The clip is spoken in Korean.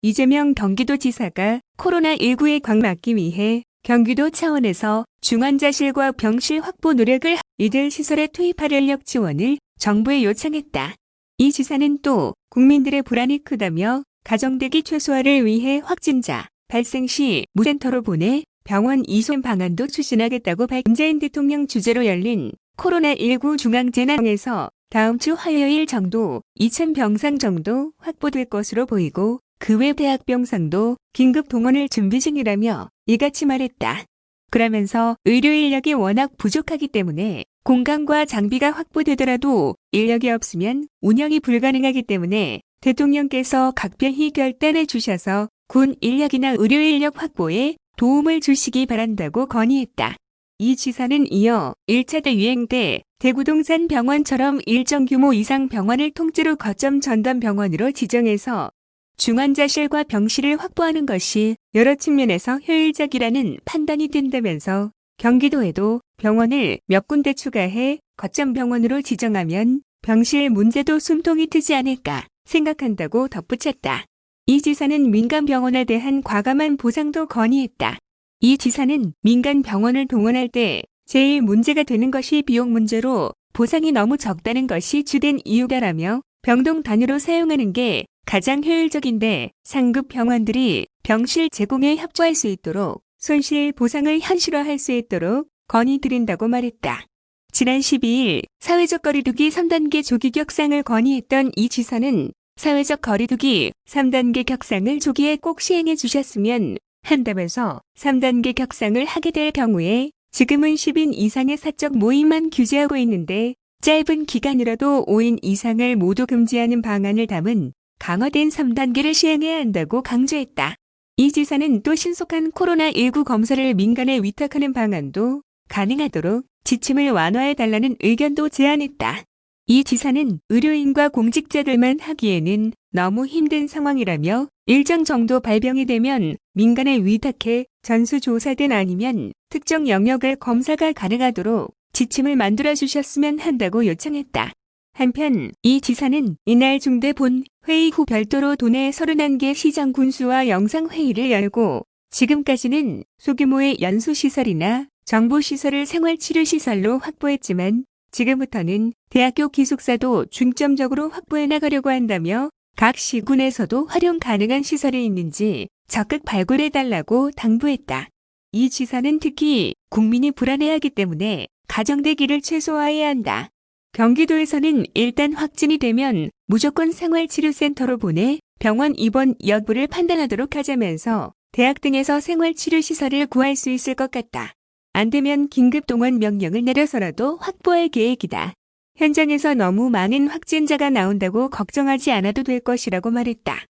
이재명 경기도지사가 코로나19에 광막기 위해 경기도 차원에서 중환자실과 병실 확보 노력을 이들 시설에 투입할 인력 지원을 정부에 요청했다. 이 지사는 또 국민들의 불안이 크다며 가정대기 최소화를 위해 확진자 발생 시 무센터로 보내 병원 이송 방안도 추진하겠다고 밝 문재인 대통령 주재로 열린 코로나19 중앙재난에서 다음 주 화요일 정도 2천 병상 정도 확보될 것으로 보이고 그 외 대학 병상도 긴급 동원을 준비 중이라며 이같이 말했다. 그러면서 의료 인력이 워낙 부족하기 때문에 공간과 장비가 확보되더라도 인력이 없으면 운영이 불가능하기 때문에 대통령께서 각별히 결단해 주셔서 군 인력이나 의료 인력 확보에 도움을 주시기 바란다고 건의했다. 이 지사는 이어 1차 대유행 때 대구동산 병원처럼 일정 규모 이상 병원을 통째로 거점 전담 병원으로 지정해서 중환자실과 병실을 확보하는 것이 여러 측면에서 효율적이라는 판단이 된다면서 경기도에도 병원을 몇 군데 추가해 거점 병원으로 지정하면 병실 문제도 숨통이 트지 않을까 생각한다고 덧붙였다. 이 지사는 민간 병원에 대한 과감한 보상도 건의했다. 이 지사는 민간 병원을 동원할 때 제일 문제가 되는 것이 비용 문제로 보상이 너무 적다는 것이 주된 이유다라며 병동 단위로 사용하는 게 가장 효율적인데 상급 병원들이 병실 제공에 협조할 수 있도록 손실 보상을 현실화할 수 있도록 건의드린다고 말했다. 지난 12일 사회적 거리두기 3단계 조기 격상을 건의했던 이 지사는 사회적 거리두기 3단계 격상을 조기에 꼭 시행해 주셨으면 한다면서 3단계 격상을 하게 될 경우에 지금은 10인 이상의 사적 모임만 규제하고 있는데 짧은 기간이라도 5인 이상을 모두 금지하는 방안을 담은 강화된 3단계를 시행해야 한다고 강조했다. 이 지사는 또 신속한 코로나19 검사를 민간에 위탁하는 방안도 가능하도록 지침을 완화해 달라는 의견도 제안했다. 이 지사는 의료인과 공직자들만 하기에는 너무 힘든 상황이라며 일정 정도 발병이 되면 민간에 위탁해 전수조사든 아니면 특정 영역을 검사가 가능하도록 지침을 만들어 주셨으면 한다고 요청했다. 한편 이 지사는 이날 중대 본 회의 후 별도로 도내 31개 시장 군수와 영상회의를 열고 지금까지는 소규모의 연수시설이나 정보시설을 생활치료시설로 확보했지만 지금부터는 대학교 기숙사도 중점적으로 확보해 나가려고 한다며 각 시군에서도 활용 가능한 시설이 있는지 적극 발굴해 달라고 당부했다. 이 지사는 특히 국민이 불안해하기 때문에 가정대기를 최소화해야 한다. 경기도에서는 일단 확진이 되면 무조건 생활치료센터로 보내 병원 입원 여부를 판단하도록 하자면서 대학 등에서 생활치료시설을 구할 수 있을 것 같다. 안 되면 긴급 동원 명령을 내려서라도 확보할 계획이다. 현장에서 너무 많은 확진자가 나온다고 걱정하지 않아도 될 것이라고 말했다.